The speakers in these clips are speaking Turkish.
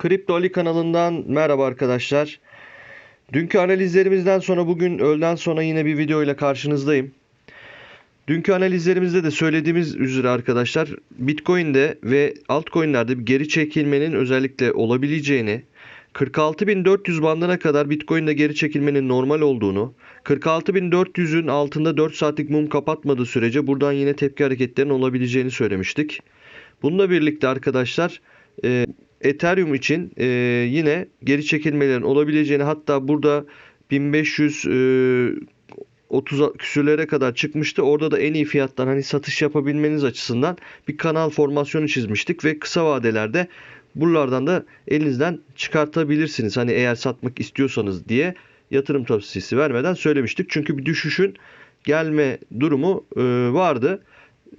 Kripto Ali kanalından merhaba arkadaşlar. Dünkü analizlerimizden sonra bugün öğleden sonra yine bir video ile karşınızdayım. Dünkü analizlerimizde de söylediğimiz üzere arkadaşlar Bitcoin'de ve altcoin'lerde bir geri çekilmenin özellikle olabileceğini, 46.400 bandına kadar Bitcoin'de geri çekilmenin normal olduğunu, 46.400'ün altında 4 saatlik mum kapatmadığı sürece buradan yine tepki hareketlerinin olabileceğini söylemiştik. Bununla birlikte arkadaşlar e, Ethereum için e, yine geri çekilmelerin olabileceğini hatta burada 1500 e, 30 küsürlere kadar çıkmıştı. Orada da en iyi fiyattan hani satış yapabilmeniz açısından bir kanal formasyonu çizmiştik ve kısa vadelerde buralardan da elinizden çıkartabilirsiniz. Hani eğer satmak istiyorsanız diye yatırım tavsiyesi vermeden söylemiştik. Çünkü bir düşüşün gelme durumu e, vardı.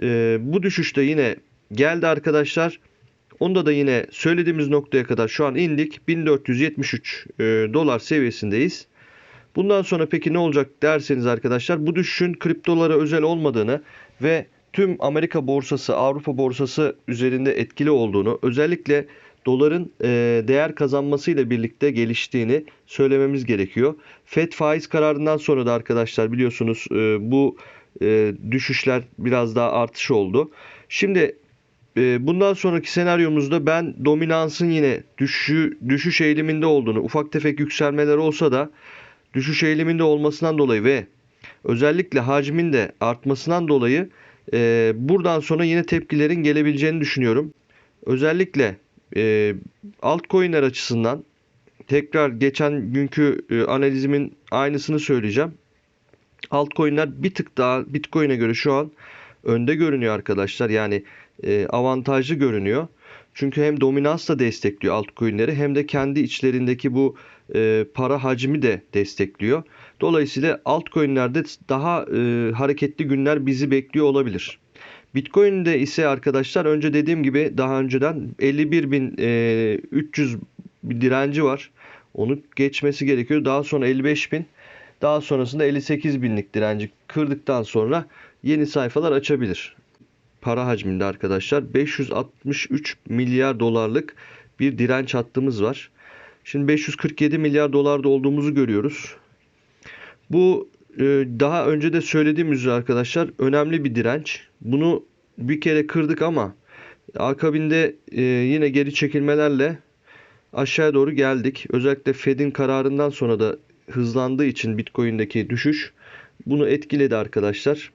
E, bu düşüşte yine geldi arkadaşlar. Onda da yine söylediğimiz noktaya kadar şu an indik. 1473 e, dolar seviyesindeyiz. Bundan sonra peki ne olacak derseniz arkadaşlar bu düşüşün kriptolara özel olmadığını ve tüm Amerika borsası, Avrupa borsası üzerinde etkili olduğunu, özellikle doların e, değer kazanmasıyla birlikte geliştiğini söylememiz gerekiyor. Fed faiz kararından sonra da arkadaşlar biliyorsunuz e, bu e, düşüşler biraz daha artış oldu. Şimdi bundan sonraki senaryomuzda ben dominansın yine düşü, düşüş eğiliminde olduğunu, ufak tefek yükselmeler olsa da düşüş eğiliminde olmasından dolayı ve özellikle hacmin de artmasından dolayı e, buradan sonra yine tepkilerin gelebileceğini düşünüyorum. Özellikle e, altcoin'ler açısından tekrar geçen günkü e, analizimin aynısını söyleyeceğim. Altcoin'ler bir tık daha Bitcoin'e göre şu an önde görünüyor arkadaşlar. Yani e, avantajlı görünüyor. Çünkü hem dominans da destekliyor altcoin'leri hem de kendi içlerindeki bu e, para hacmi de destekliyor. Dolayısıyla altcoin'lerde daha e, hareketli günler bizi bekliyor olabilir. Bitcoin'de ise arkadaşlar önce dediğim gibi daha önceden 51.300 bir direnci var. Onu geçmesi gerekiyor. Daha sonra 55.000 daha sonrasında 58 binlik direnci kırdıktan sonra yeni sayfalar açabilir. Para hacminde arkadaşlar 563 milyar dolarlık bir direnç hattımız var. Şimdi 547 milyar dolarda olduğumuzu görüyoruz. Bu e, daha önce de söylediğim üzere arkadaşlar önemli bir direnç. Bunu bir kere kırdık ama akabinde e, yine geri çekilmelerle aşağıya doğru geldik. Özellikle Fed'in kararından sonra da hızlandığı için Bitcoin'deki düşüş bunu etkiledi arkadaşlar.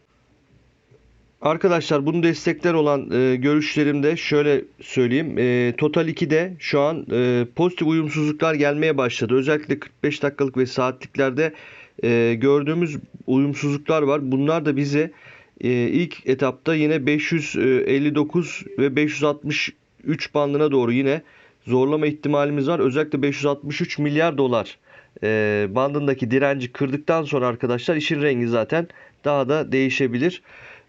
Arkadaşlar bunu destekler olan e, görüşlerimde şöyle söyleyeyim. E, Total 2'de şu an e, pozitif uyumsuzluklar gelmeye başladı. Özellikle 45 dakikalık ve saatliklerde e, gördüğümüz uyumsuzluklar var. Bunlar da bize e, ilk etapta yine 559 ve 563 bandına doğru yine zorlama ihtimalimiz var. Özellikle 563 milyar dolar e, bandındaki direnci kırdıktan sonra arkadaşlar işin rengi zaten daha da değişebilir.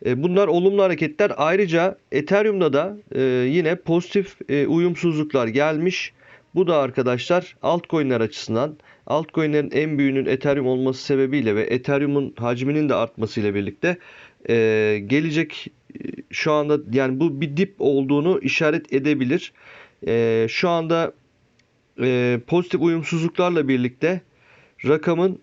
E, bunlar olumlu hareketler. Ayrıca Ethereum'da da e, yine pozitif e, uyumsuzluklar gelmiş. Bu da arkadaşlar altcoin'ler açısından altcoin'lerin en büyüğünün Ethereum olması sebebiyle ve Ethereum'un hacminin de artmasıyla birlikte gelecek şu anda yani bu bir dip olduğunu işaret edebilir. Şu anda pozitif uyumsuzluklarla birlikte rakamın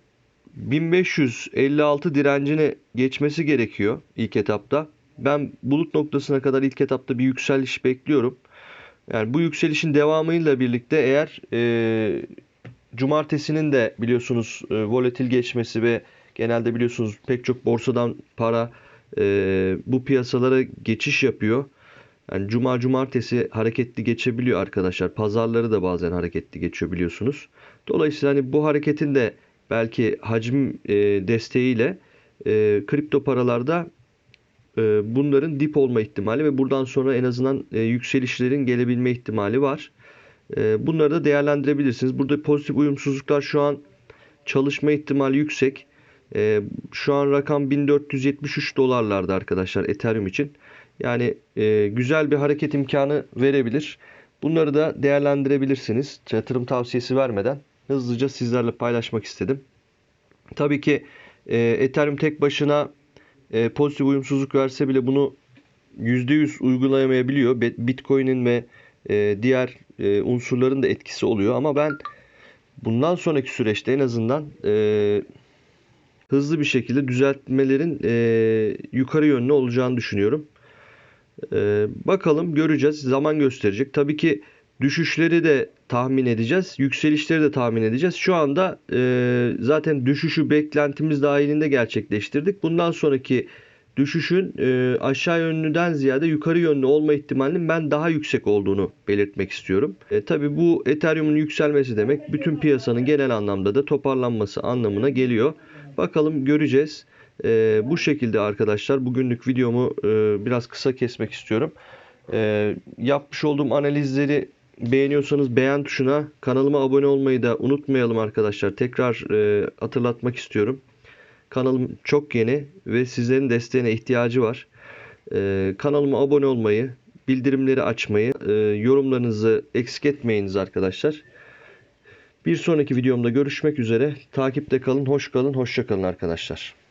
1556 direncini geçmesi gerekiyor ilk etapta. Ben bulut noktasına kadar ilk etapta bir yükseliş bekliyorum. Yani bu yükselişin devamıyla birlikte eğer e, cumartesinin de biliyorsunuz e, volatil geçmesi ve genelde biliyorsunuz pek çok borsadan para e, bu piyasalara geçiş yapıyor. Yani cuma cumartesi hareketli geçebiliyor arkadaşlar. Pazarları da bazen hareketli geçiyor biliyorsunuz. Dolayısıyla hani bu hareketin de belki hacim e, desteğiyle e, kripto paralarda e, bunların dip olma ihtimali ve buradan sonra en azından e, yükselişlerin gelebilme ihtimali var. E, bunları da değerlendirebilirsiniz. Burada pozitif uyumsuzluklar şu an çalışma ihtimali yüksek. E, şu an rakam 1473 dolarlarda arkadaşlar Ethereum için. Yani e, güzel bir hareket imkanı verebilir. Bunları da değerlendirebilirsiniz. Yatırım tavsiyesi vermeden hızlıca sizlerle paylaşmak istedim. Tabii ki e, Ethereum tek başına e, pozitif uyumsuzluk verse bile bunu %100 uygulayamayabiliyor. Bitcoin'in ve e, diğer e, unsurların da etkisi oluyor ama ben bundan sonraki süreçte en azından e, hızlı bir şekilde düzeltmelerin e, yukarı yönlü olacağını düşünüyorum. E, bakalım göreceğiz. Zaman gösterecek. Tabii ki düşüşleri de tahmin edeceğiz. Yükselişleri de tahmin edeceğiz. Şu anda e, zaten düşüşü beklentimiz dahilinde gerçekleştirdik. Bundan sonraki düşüşün e, aşağı yönlüden ziyade yukarı yönlü olma ihtimalinin ben daha yüksek olduğunu belirtmek istiyorum. E, tabii bu Ethereum'un yükselmesi demek bütün piyasanın genel anlamda da toparlanması anlamına geliyor. Bakalım göreceğiz. E, bu şekilde arkadaşlar bugünlük videomu e, biraz kısa kesmek istiyorum. E, yapmış olduğum analizleri beğeniyorsanız beğen tuşuna kanalıma abone olmayı da unutmayalım arkadaşlar. Tekrar e, hatırlatmak istiyorum. Kanalım çok yeni ve sizlerin desteğine ihtiyacı var. E, kanalıma abone olmayı, bildirimleri açmayı, e, yorumlarınızı eksik etmeyiniz arkadaşlar. Bir sonraki videomda görüşmek üzere. Takipte kalın, hoş kalın, hoşça kalın arkadaşlar.